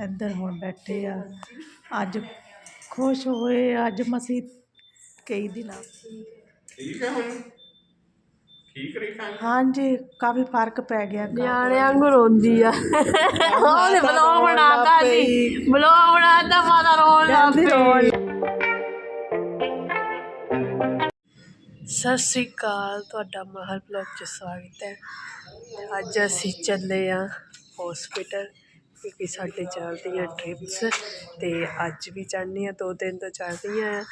ਇੱਧਰ ਹੁਣ ਬੈਠੇ ਆ। ਅੱਜ ਖੁਸ਼ ਹੋਏ ਅੱਜ ਮਸੀਂ ਕਈ ਦਿਨਾਂ ਠੀਕ ਹੈ ਹੁਣ? ਠੀਕ ਰਹੀ ਖਾਂ ਹਾਂਜੀ ਕਾਫੀ ਫ਼ਰਕ ਪੈ ਗਿਆ ਨਿਆਣਿਆਂ ਨੂੰ ਰੋਂਦੀ ਆ। ਉਹਨੇ ਬਲੌਗ ਬਣਾਤਾ ਸੀ ਬਲੌਗ ਬਣਾਤਾ ਮਾਤਾ ਰੋਣ ਲੱਗ ਪਈ। ਸਤਿ ਸ੍ਰੀ ਅਕਾਲ ਤੁਹਾਡਾ ਮਹਲ ਬਲੌਗ 'ਚ ਸਵਾਗਤ ਹੈ। ਅੱਜ ਅਸੀਂ ਚੱਲੇ ਆ ਹਸਪੀਟਲ ਕਿਉਂਕਿ ਸਾਡੇ ਚੱਲਦੀਆਂ ਟ੍ਰਿਪਸ ਤੇ ਅੱਜ ਵੀ ਚੱਲਣੀ ਆ ਦੋ ਦਿਨ ਤੋਂ ਚੱਲ ਰਹੀਆਂ ਆ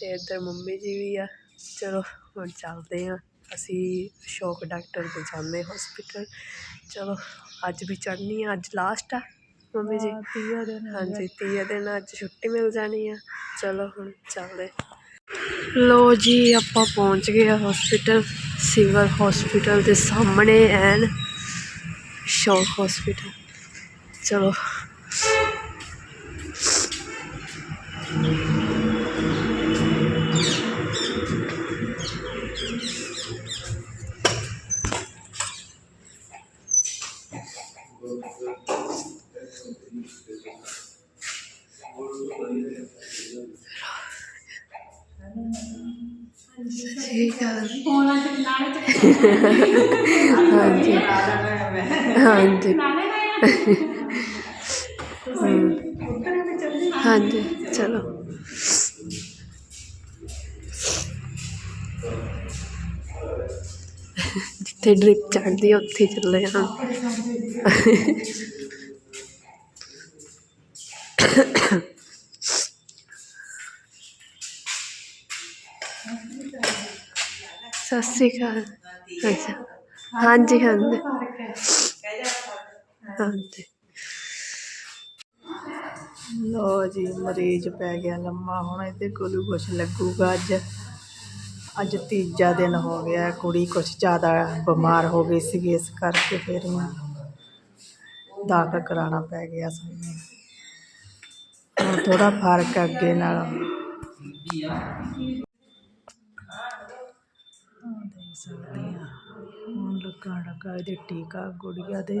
ਤੇ ਇੱਧਰ ਮੰਮੀ ਜੀ ਵੀ ਆ। ਚਲੋ ਹੁਣ ਚੱਲਦੇ ਆ ਅਸੀਂ ਸ਼ੌਕ ਡਾਕਟਰ ਦੇ ਜਾਂਦੇ ਹਸਪੀਟਲ ਚਲੋ ਅੱਜ ਵੀ ਚੜ੍ਹਨੀ ਆ ਅੱਜ ਲਾਸਟ ਆ ਮੰਮੀ ਜੀ। ਤੀਆ ਦਿਨ ਹਾਂਜੀ ਤੀਏ ਦਿਨ ਅੱਜ ਛੁੱਟੀ ਮਿਲ ਜਾਣੀ ਆ। ਚਲੋ ਹੁਣ ਚੱਲਦੇ ਲੋ ਜੀ ਆਪਾਂ ਪਹੁੰਚ ਗਏ ਆ ਹਸਪੀਟਲ ਸਿਵਲ ਹਸਪੀਟਲ ਦੇ ਸਾਹਮਣੇ ਐਨ ਸ਼ੌਕ ਹਸਪੀਟਲ ਚਲੋ ਠੀਕ ਆ ਹਾਂਜੀ ਹਾਂਜੀ ਜਿੱਥੇ ਡ੍ਰਿਪ ਚੜਦੀ ਆ, ਉੱਥੇ ਚੱਲੇ ਹਾਂ ਸਤਿ ਸ਼੍ਰੀ ਅਕਾਲ। ਅੱਛਾ। ਹਾਂਜੀ ਹਾਂਜੀ। ਹਾਂਜੀ। ਲੋ ਜੀ, ਮਰੀਜ਼ ਪੈ ਗਿਆ ਲੰਮਾ, ਹੁਣ ਇਹਦੇ ਕੋਲ ਵੀ ਕੁਛ ਲੱਗੂਗਾ ਅੱਜ। ਅੱਜ ਤੀਜਾ ਦਿਨ ਹੋ ਗਿਆ, ਕੁੜੀ ਕੁਛ ਜ਼ਿਆਦਾ ਬਿਮਾਰ ਹੋ ਗਈ ਸੀਗੀ, ਇਸ ਕਰਕੇ ਫਿਰ ਇਹਨੂੰ ਦਾਖਲ ਕਰਾਉਣਾ ਪੈ ਗਿਆ ਸਾਨੂੰ ਹੁਣ ਥੋੜਾ ਫ਼ਰਕ ਹੈ ਅੱਗੇ ਨਾਲ। ਦੇਖ ਸਕਦੇ ਆ। ਹੁਣ ਲੱਗਾ ਲੱਗਾ ਇਹਦੇ ਟੀਕਾ ਗੁੜੀਆ ਦੇ।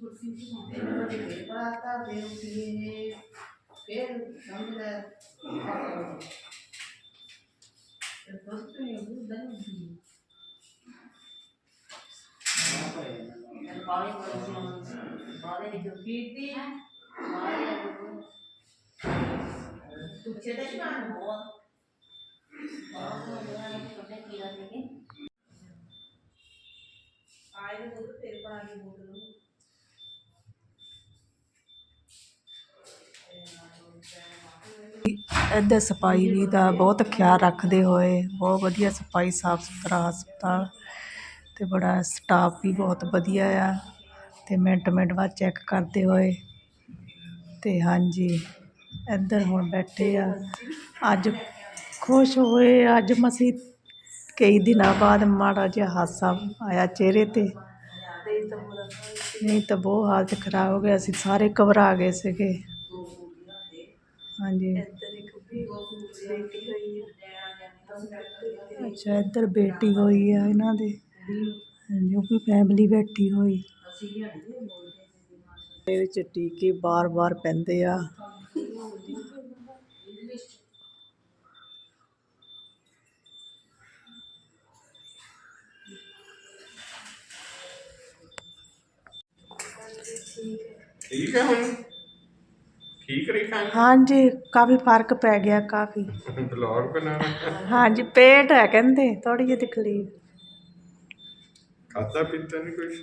ਕੁਰਸੀ ਤੇ ਬੰਦੇ ਨੇ ਬੜਾਤਾ ਦੇ ਉੱਤੇ ਨੇ ਫਿਰ ਸਮਝ ਲੈ। ਤੇ ਬਹੁਤ ਨੇ। ਉਹ ਦਨ ਦੀ ਬਾਰੇ ਬਾਰੇ ਬਾਰੇ ਦੀ ਕੀਤੀ ਹੈ। ਬਾਰੇ ਪੁੱਛੇ ਤੇ ਨਾ। ਬਹੁਤ। ਬਹੁਤ ਨੇ ਕੱਪੜੇ ਕੀਰਾ ਦੇ ਕੇ ਆਏ ਦੇ ਦੁੱਧ ਤੇਰੇ ਪਾਣੀ ਬੋਤਲ ਇੱਧਰ ਸਫ਼ਾਈ ਵੀ ਦਾ ਬਹੁਤ ਖਿਆਲ ਰੱਖਦੇ ਹੋਏ, ਬਹੁਤ ਵਧੀਆ ਸਫ਼ਾਈ, ਸਾਫ਼ ਸੁਥਰਾ ਹਸਪਤਾਲ ਅਤੇ ਬੜਾ ਸਟਾਫ ਵੀ ਬਹੁਤ ਵਧੀਆ ਆ ਅਤੇ ਮਿੰਟ ਮਿੰਟ ਬਾਅਦ ਚੈੱਕ ਕਰਦੇ ਹੋਏ ਅਤੇ ਹਾਂਜੀ, ਇੱਧਰ ਹੁਣ ਬੈਠੇ ਆ। ਅੱਜ ਖੁਸ਼ ਹੋਏ, ਅੱਜ ਮਸੀਂ ਕਈ ਦਿਨਾਂ ਬਾਅਦ ਮਾੜਾ ਜਿਹਾ ਹਾਸਾ ਆਇਆ ਚਿਹਰੇ ਤੇ। ਨਹੀਂ ਤਾਂ ਬਹੁਤ ਹਾਲਤ ਖਰਾਬ ਹੋ ਗਿਆ ਅਸੀਂ ਸਾਰੇ ਘਬਰਾ ਗਏ ਸੀਗੇ। ਹਾਂਜੀ ਇੱਧਰ ਇੱਕ ਵੀ ਬੇਟੀ ਹੋਈ ਹੈ ਅੱਛਾ ਇੱਧਰ ਬੇਟੀ ਹੋਈ ਆ ਇਹਨਾਂ ਦੇ। ਹਾਂਜੀ ਉਹ ਵੀ ਫੈਮਿਲੀ ਬੈਠੀ ਹੋਈ। ਇਹ ਵਿੱਚ ਟੀਕੇ ਬਾਰ-ਬਾਰ ਪੈਂਦੇ ਆ। ਠੀਕ ਹੈ ਹੁਣ? ਠੀਕ ਰਹੀ ਹਾਂਜੀ ਕਾਫੀ ਫ਼ਰਕ ਪੈ ਗਿਆ ਕਾਫੀ। ਬਲੌਗ ਬਣਾਉਣਾ। ਹਾਂਜੀ ਪੇਟ ਹੈ ਕਹਿੰਦੇ ਥੋੜੀ ਜਿਹੀ ਤਕਲੀਫ। ਖਾਤਾ ਪੀਤਾ ਨਹੀਂ ਕੁਛ?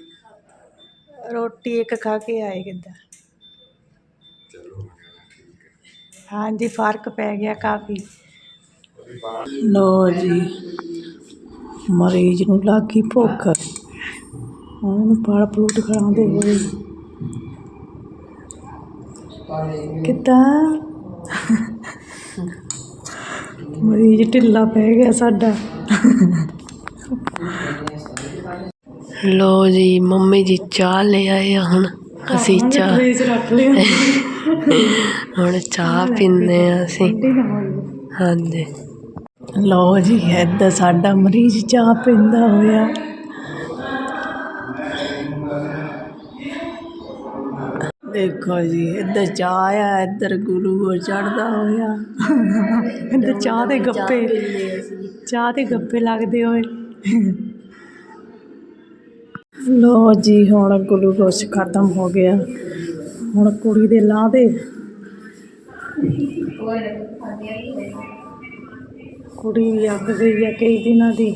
ਰੋਟੀ ਇੱਕ ਖਾ ਕੇ ਆਏ ਕਿੱਦਾਂ। ਚਲੋ ਠੀਕ ਹੈ। ਹਾਂਜੀ ਫ਼ਰਕ ਪੈ ਗਿਆ ਕਾਫੀ। ਲੋ ਜੀ ਮਰੀਜ਼ ਨੂੰ ਲੱਗੀ ਭੁੱਖ। ਹੁਣ ਇਹਨੂੰ ਪਾਲ ਪਲੂਟ ਖਿਲਾਉਂਦੇ ਹੋਏ। ਕਿੱਦਾਂ? ਮਰੀਜ਼ ਢਿੱਲਾ ਪੈ ਗਿਆ ਸਾਡਾ। ਲੋ ਜੀ ਮੰਮੀ ਜੀ ਚਾਹ ਲੈ ਆਏ ਆ ਹੁਣ। ਅਸੀਂ ਚਾਹ ਫ੍ਰੀਜ ਰੱਖ ਲਿਆ। ਹੁਣ ਚਾਹ ਪੀਂਦੇ ਆ ਅਸੀਂ। ਹਾਂਜੀ। ਲਓ ਜੀ ਇੱਧਰ ਸਾਡਾ ਮਰੀਜ਼ ਚਾਹ ਪੀਂਦਾ ਹੋਇਆ। ਦੇਖੋ ਜੀ, ਇੱਧਰ ਚਾਹ ਆ, ਇੱਧਰ ਗੁਰੂ ਚੜਦਾ ਹੋਇਆ। ਇੱਧਰ ਚਾਹ ਦੇ ਗੱਪੇ, ਚਾਹ ਦੇ ਗੱਪੇ ਲੱਗਦੇ ਹੋਏ। ਲੋ ਜੀ, ਹੁਣ ਗਲੂਕੋਸ਼ ਖਤਮ ਹੋ ਗਿਆ। ਹੁਣ ਕੁੜੀ ਦੇ ਲਾਹ ਦੇ ਕੁੜੀ ਵੀ ਅੱਗ ਗਈ ਆ ਕਈ ਦਿਨਾਂ ਦੀ।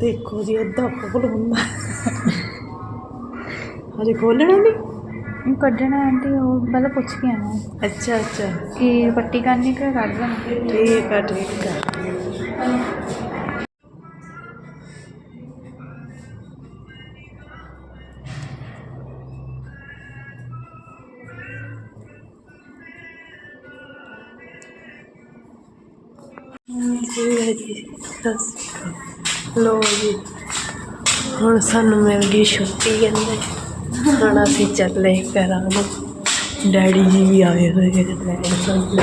ਦੇਖੋ ਜੀ ਏਦਾਂ ਖੋਲ ਹੁੰਦਾ। ਹਜੇ ਖੋਲਣਾ ਨਹੀਂ? ਉਹ ਕੱਢਣਾ ਆਂਟੀ ਉਹ ਪਹਿਲਾਂ ਪੁੱਛ ਕੇ ਆਣਾ ਅੱਛਾ ਅੱਛਾ। ਕਿ ਪੱਟੀ ਕਰਨੀ ਕਿ ਕੱਢ ਦੇਣਾ? ਠੀਕ ਆ ਠੀਕ ਆ। ਲੋ ਜੀ, ਹੁਣ ਸਾਨੂੰ ਮਿਲ ਗਈ ਛੁੱਟੀ ਕਹਿੰਦੇ। ਹੁਣ ਅਸੀਂ ਚੱਲੇ ਘਰਾਂ ਨੂੰ। ਡੈਡੀ ਜੀ ਵੀ ਆਏ ਹੋਏ ਨੇ। ਸਾਨੂੰ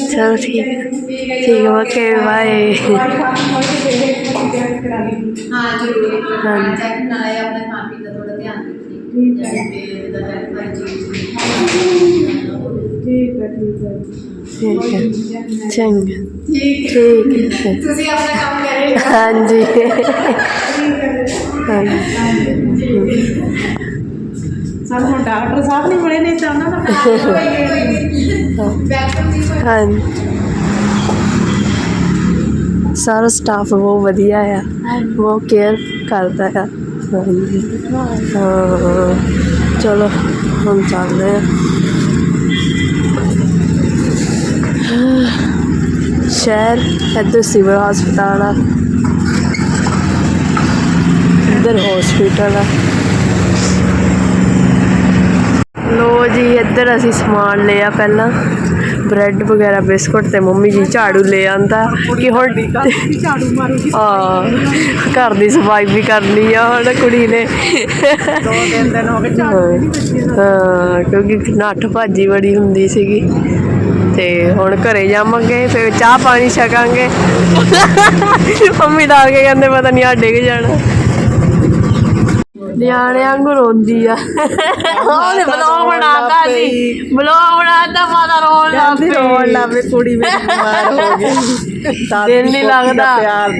ਚਲੋ ਠੀਕ ਠੀਕ ਓਕੇ ਬਾਏ। ਹਾਂ ਜ਼ਰੂਰ ਹਾਂ। ਚੈੱਕ ਨਾਲੇ ਆਪਣੇ ਖਾਣ ਪੀਣ ਦਾ ਥੋੜਾ ਧਿਆਨ ਰੱਖੀ ਤੇ ਦਾ ਟੈਕ ਭਾਈ ਜੀ ਠੀਕ ਹੈ ਠੀਕ ਹੈ ਠੀਕ ਹੈ। ਚੰਗਾ। ਠੀਕ ਠੀਕ ਹੈ। ਤੁਸੀਂ ਆਪਣਾ ਕੰਮ ਕਰੇ ਹਾਂਜੀ। ਹਾਂਜੀ। ਸਾਨੂੰ ਹੁਣ ਡਾਕਟਰ ਸਾਹਿਬ ਨਹੀਂ ਮਿਲੇ ਨਹੀਂ ਤਾਂ ਉਹਨਾਂ ਦਾ ਵੈਲਕਮ ਜੀ ਹਾਂਜੀ। ਸਾਰਾ ਸਟਾਫ ਬਹੁਤ ਵਧੀਆ ਆ, ਬਹੁਤ ਕੇਅਰ ਕਰਦਾ ਆ। ਹਾਂਜੀ ਹਾਂ, ਚਲੋ, ਹੁਣ ਚੱਲਦੇ ਆ। ਸ਼ਹਿਰ, ਇੱਧਰ ਸਿਵਲ ਹਸਪਤਾਲ ਆ। ਇੱਧਰ ਹਸਪੀਟਲ ਆ। ਲੋ ਜੀ, ਇੱਧਰ ਅਸੀਂ ਸਮਾਨ ਲਿਆ ਪਹਿਲਾਂ। ਬ੍ਰੈਡ ਵਗੈਰਾ ਬਿਸਕੁਟ ਤੇ ਮੰਮੀ ਜੀ ਝਾੜੂ ਲੈ ਆਂਦਾ ਕਿ ਹੁਣ ਝਾੜੂ ਮਾਰੂਗੀ ਆ ਘਰ ਦੀ ਸਫ਼ਾਈ ਵੀ ਕਰ ਲਈ ਆ ਹੁਣ ਕੁੜੀ ਨੇ। ਦੋ ਤਿੰਨ ਦਿਨ ਹੋ ਗਏ ਝਾੜੂ ਹਾਂ ਕਿਉਂਕਿ ਨੱਠ ਭਾਜੀ ਬੜੀ ਹੁੰਦੀ ਸੀਗੀ। ਤੇ ਹੁਣ ਘਰੇ ਜਾਵਾਂਗੇ ਫਿਰ ਚਾਹ ਪਾਣੀ ਛਕਾਂਗੇ। ਮੰਮੀ ਦਾ ਕੇ ਕਹਿੰਦੇ ਪਤਾ ਨਹੀਂ ਆ ਡਿੱਗ ਜਾਣਾ। ਨਿਆਣਿਆਂ ਵਾਂਗੂ ਰੋਂਦੀ ਆ। ਉਹਨੇ ਬਲੌਗ ਬਣਾਤਾ ਸੀ ਬਲੌਗ ਬਣਾਤਾ ਮਾਤਾ ਰੋਣ ਲੱਗ ਜਾਂਦੀ ਰੋਣ ਪਈ। ਲੱਗ ਪਈ ਕੁੜੀ ਮੇਰੀ ਬਿਮਾਰ ਹੋ ਗਈ। ਦਿਲ ਨਹੀਂ ਲੱਗਦਾ।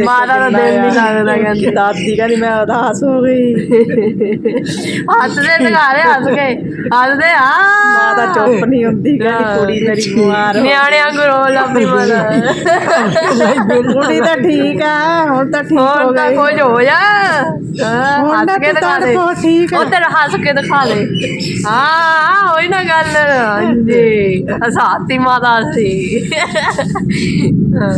ਮਾਤਾ ਦਾ ਦਿਲ ਨਹੀਂ। ਲੱਗਦਾ ਕਹਿੰਦੀ। ਦਾਦੀ ਕਹਿੰਦੀ ਮੈਂ ਉਦਾਸ ਹੋ ਗਈ। ਹੱਸਦੇ ਦਿਖਾ ਰਹੇ ਹੱਸ ਕੇ। ਹੱਸਦੇ ਆ। ਮਾਤਾ ਚੁੱਪ ਨਹੀਂ ਹੁੰਦੀ ਕਹਿੰਦੀ ਕੁੜੀ ਮੇਰੀ ਬਿਮਾਰ ਹੋ ਨਿਆਣਿਆਂ ਨੂੰ ਰੋਣ ਲੱਗ ਪਈ ਮਾਤਾ। ਗਈ ਕੁੜੀ ਤਾਂ ਠੀਕ ਆ ਹੁਣ ਤਾਂ ਠੀਕ ਹੋ ਹੁਣ ਤਾਂ ਗਈ। ਕੁਝ ਹੋ ਜਾ। ਹੱਸ ਤਾਂ ਕੇ ਦਿਖਾ ਦੇ। ਤੜਫੋ ਠੀਕ ਆ। ਉਧਰ ਹੱਸ ਕੇ ਦਿਖਾ ਦੇ। ਹਾਂ ਹੋਈ ਨਾ ਗੱਲ। ਹਾਂਜੀ। ਹਸਾਤੀ ਮਾਤਾ ਸੀ। ਹਾਂ।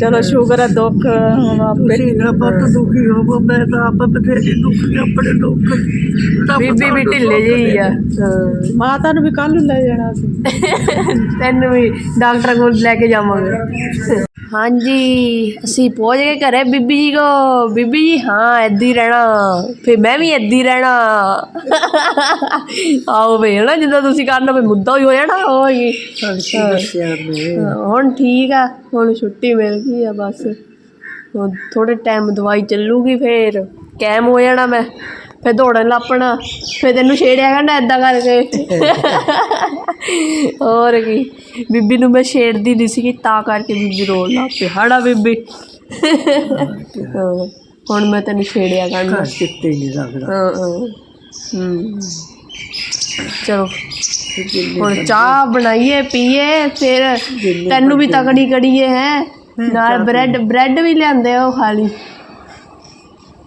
ਚਲੋ ਸ਼ੁਕਰ ਹੈ ਦੁੱਖ ਹੁਣ ਆਪੇ ਬਹੁਤ ਦੁਖੀ ਹੋ ਮੈਂ ਤਾਂ ਆਪ ਬਥੇਰੀ ਦੁਖੀ ਆਪਣੇ ਦੁੱਖ ਬੀਬੀ ਵੀ ਢਿੱਲੇ ਜਿਹੀ ਆ। ਮਾਤਾ ਨੂੰ ਵੀ ਕੱਲ ਨੂੰ ਲੈ ਜਾਣਾ ਸੀ। ਤੈਨੂੰ ਵੀ ਡਾਕਟਰ ਕੋਲ ਲੈ ਕੇ ਜਾਵਾਂਗੇ। ਹਾਂਜੀ ਅਸੀਂ ਪਹੁੰਚ ਗਏ ਘਰੇ। ਬੀਬੀ ਜੀ ਕੋ ਬੀਬੀ ਜੀ ਹਾਂ ਹੀ ਰਹਿਣਾ। ਫਿਰ ਮੈਂ ਵੀ ਹੀ ਰਹਿਣਾ। ਆਓ ਵੇ ਨਾ ਜਿੱਦਾਂ ਤੁਸੀਂ ਕਰਨਾ ਫਿਰ ਮੁੱਦਾ ਹੀ ਹੋ ਜਾਣਾ। ਉਹ ਹੀ ਹਾਂ, ਹੁਣ ਠੀਕ ਆ ਹੁਣ ਛੁੱਟੀ ਮਿਲ ਗਈ ਆ ਬਸ। ਥੋੜੇ ਟਾਈਮ ਦਵਾਈ ਚੱਲੂਗੀ ਫੇਰ। ਕੈਮ ਹੋ ਜਾਣਾ ਮੈਂ। ਫੇਰ ਦੌੜਨ ਲੱਪਣਾ ਫੇਰ ਤੈਨੂੰ ਛੇੜਿਆ ਕਰਨਾ ਏਦਾਂ ਕਰਕੇ। ਹੋਰ ਕੀ ਬੀਬੀ ਨੂੰ ਮੈਂ ਛੇੜਦੀ ਨਹੀਂ ਸੀ ਤਾਂ ਕਰਕੇ ਬੀਬੀ ਰੋਣ ਲੱਗ ਪਈ। ਹੜਾ ਬੀਬੀ। ਹੁਣ ਮੈਂ ਤੈਨੂੰ ਛੇੜਿਆ ਕਰਨਾ। ਚਿੱਤੇ ਨਹੀਂ ਲੱਗਦਾ। ਹਾਂ ਹਾਂ। ਹੂੰ। ਚਲੋ ਹੁਣ ਚਾਹ ਬਣਾਈਏ ਪੀਏ ਫਿਰ ਤੈਨੂੰ ਵੀ ਤਕੜੀ ਕਰੀਏ ਹੈ। ਨਾਲ ਬ੍ਰੈਡ ਬ੍ਰੈਡ ਵੀ ਲਿਆਂਦੇ ਆ ਉਹ ਖਾ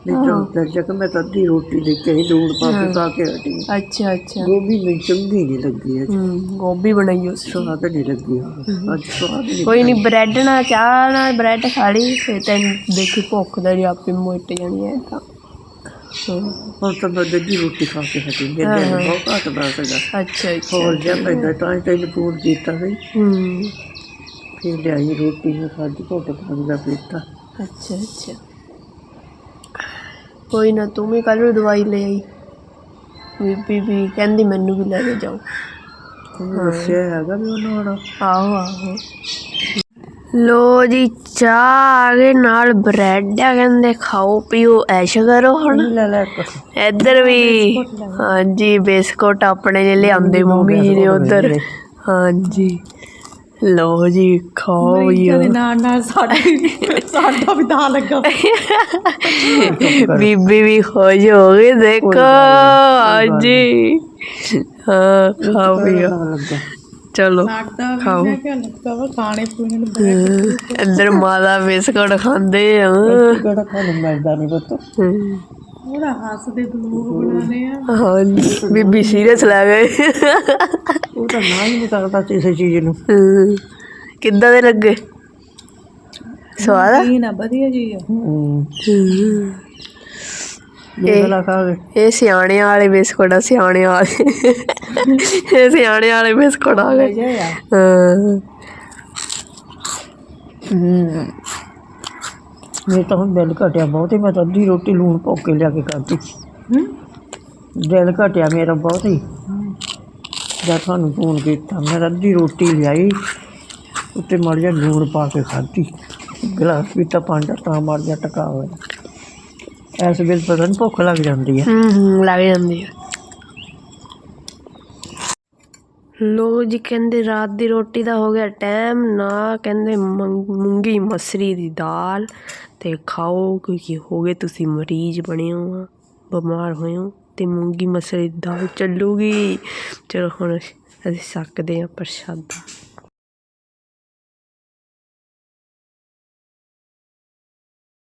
ਨਹੀਂ ਤਾਂ ਜਦ ਮੈਂ ਤਾਂ ਅੱਧੀ ਰੋਟੀ ਲੈ ਕੇ ਲੂਣ ਪਾ ਕੇ ਖਾ ਕੇ ਹਟੀ ਅੱਛਾ ਅੱਛਾ। ਗੋਭੀ ਮੈਨੂੰ ਚੰਗੀ ਨਹੀਂ ਲੱਗੀ ਅੱਜ। ਹੂੰ ਗੋਭੀ ਬਣਾਈ ਉਸ ਸਵਾਦ ਨਹੀਂ ਲੱਗੀ ਅੱਜ ਸਵਾਦ ਨਹੀਂ ਕੋਈ ਨਹੀਂ ਬ੍ਰੈਡ ਨਾਲ ਚਾਹ ਨਾਲ ਬ੍ਰੈਡ ਖਾ ਲਈ ਫਿਰ ਤੈਨੂੰ ਦੇਖੀ ਭੁੱਖ ਦਾ ਆਪੇ ਮੁੱਟ ਜਾਣੀ ਹੈ ਤਾਂ। ਹੁਣ ਤਾਂ ਮੈਂ ਅੱਧੀ ਰੋਟੀ ਖਾ ਕੇ ਹਟੀ ਮੇਰੇ ਦਿਲ ਬਹੁਤ ਘਟਦਾ ਸੀਗਾ ਅੱਛਾ ਅੱਛਾ। ਹੋਰ ਜਿਹਾ ਪੈਂਦਾ ਤਾਂ ਹੀ ਤੈਨੂੰ ਫੋਨ ਕੀਤਾ ਸੀ। ਹੂੰ। ਫਿਰ ਲਿਆਈ ਰੋਟੀ ਮੈਂ ਖਾਧੀ ਘੁੱਟ ਪਾਣੀ ਦਾ ਪੀਤਾ। ਅੱਛਾ ਅੱਛਾ। ਕੋਈ ਨਾ ਤੂੰ ਵੀ ਕੱਲ ਨੂੰ ਦਵਾਈ ਲੈ ਆਈ। ਬੀਬੀ ਵੀ ਕਹਿੰਦੀ ਮੈਨੂੰ ਵੀ ਲੈ ਕੇ ਜਾਓ। ਦੱਸਿਆ ਹੈਗਾ ਵੀ ਉਹਨੂੰ ਹੁਣ? ਆਹੋ ਆਹੋ। ਲੋ ਜੀ ਚਾਹ ਆ ਗਏ ਨਾਲ ਬ੍ਰੈਡ ਆ ਕਹਿੰਦੇ ਖਾਓ ਪੀਓ ਐਸ਼ ਕਰੋ ਹੁਣ। ਲੈ ਲੈ ਇੱਧਰ ਵੀ ਹਾਂਜੀ ਬਿਸਕੁਟ ਆਪਣੇ ਲਈ ਲਿਆਂਦੇ ਮੰਮੀ ਜੀ ਨੇ ਉਧਰ। ਹਾਂਜੀ। ਲੋ ਜੀ ਖਾਓ ਯੋ ਨਾਲ ਨਾਲ ਸਾਡੀ ਸਾਡਾ ਵੀ ਦਾ ਲੱਗਾ। ਬੀਬੀ ਵੀ ਖੁਸ਼ ਹੋ ਗਈ ਦੇਖੋ ਹਾਂਜੀ ਹਾਂ। ਖਾਓ ਪੀਓ ਚਲੋ ਖਾਓ। ਖਾਣੇ ਪੀਣੇ ਨੂੰ ਬੜਾ ਇੱਧਰ ਮਾਤਾ ਬਿਸਕੁਟ ਖਾਂਦੇ ਆ। ਕਿਹੜਾ ਖਾਣ ਮਿਲਦਾ ਨਹੀਂ ਪੁੱਤ। ਥੋੜਾ ਹੱਸਦੇ ਬਲੂਗ ਬਣਾਣੇ ਆ। ਹਾਂਜੀ ਬੀਬੀ ਸੀਰੀਅਸ ਲੈ ਗਏ। ਉਹ ਤਾਂ ਨਾ ਹੀ ਨਹੀਂ ਕਰਦਾ ਕਿਸੇ ਚੀਜ਼ ਨੂੰ। ਹਮ, ਕਿੱਦਾਂ ਦੇ ਲੱਗੇ? ਸਵਾਦ ਆ? ਨਾ ਵਧੀਆ ਜੀ ਆ। ਹੂੰ ਹਮ, ਦੇਖ ਲਾ ਖਾ ਕੇ। ਇਹ ਸਿਆਣਿਆਂ ਵਾਲੇ ਬਿਸਕੁਟ ਆ ਸਿਆਣਿਆਂ ਵਾਲੇ। ਇਹ ਸਿਆਣਿਆਂ ਵਾਲੇ ਬਿਸਕੁਟ ਆ ਗਏ। ਜੇ ਆ। ਹਾਂ। ਮੇਰੇ ਤਾਂ ਹੁਣ ਦਿਲ ਘਟਿਆ ਬਹੁਤ ਹੀ ਮੈਂ ਤਾਂ ਅੱਧੀ ਰੋਟੀ ਲੂਣ ਪਾ ਕੇ ਲਿਆ ਕੇ ਖਾਧੀ। ਦਿਲ ਘਟਿਆ ਮੇਰਾ ਬਹੁਤ ਹੀ। ਜਦ ਤੁਹਾਨੂੰ ਫੋਨ ਕੀਤਾ ਮੈਂ ਤਾਂ ਅੱਧੀ ਰੋਟੀ ਲਿਆਈ ਉੱਤੇ ਮੜ ਜਾ ਲੂਣ ਪਾ ਕੇ ਖਾਧੀ। ਗਲਾਸ ਵੀ ਤਾਂ ਪਾਣੀ ਦਾ ਤਾਂ ਮੜ ਜਾ ਟਕਾ ਹੋਇਆ। ਐਸ ਵੇਲੇ ਪਤਾ ਨਹੀਂ ਭੁੱਖ ਲੱਗ ਜਾਂਦੀ ਹੈ ਹੂੰ ਹੂੰ ਲੱਗ ਜਾਂਦੀ ਆ। ਲੋ ਜੀ ਕਹਿੰਦੇ ਰਾਤ ਦੀ ਰੋਟੀ ਦਾ ਹੋ ਗਿਆ ਟਾਈਮ ਨਾ ਕਹਿੰਦੇ ਮੂੰਗੀ ਮਸਰੀ ਦੀ ਦਾਲ। ਅਤੇ ਖਾਓ ਕਿਉਂਕਿ ਹੋ ਗਏ ਤੁਸੀਂ ਮਰੀਜ਼ ਬਣੇ ਹੋ ਆ, ਬਿਮਾਰ ਹੋਏ ਹੋ ਅਤੇ ਮੂੰਗੀ ਮਸਰੀ ਦੀ ਦਾਲ ਚੱਲੂਗੀ। ਚਲੋ ਹੁਣ ਅਸੀਂ ਸਕਦੇ ਹਾਂ ਪ੍ਰਸ਼ਾਦਾ।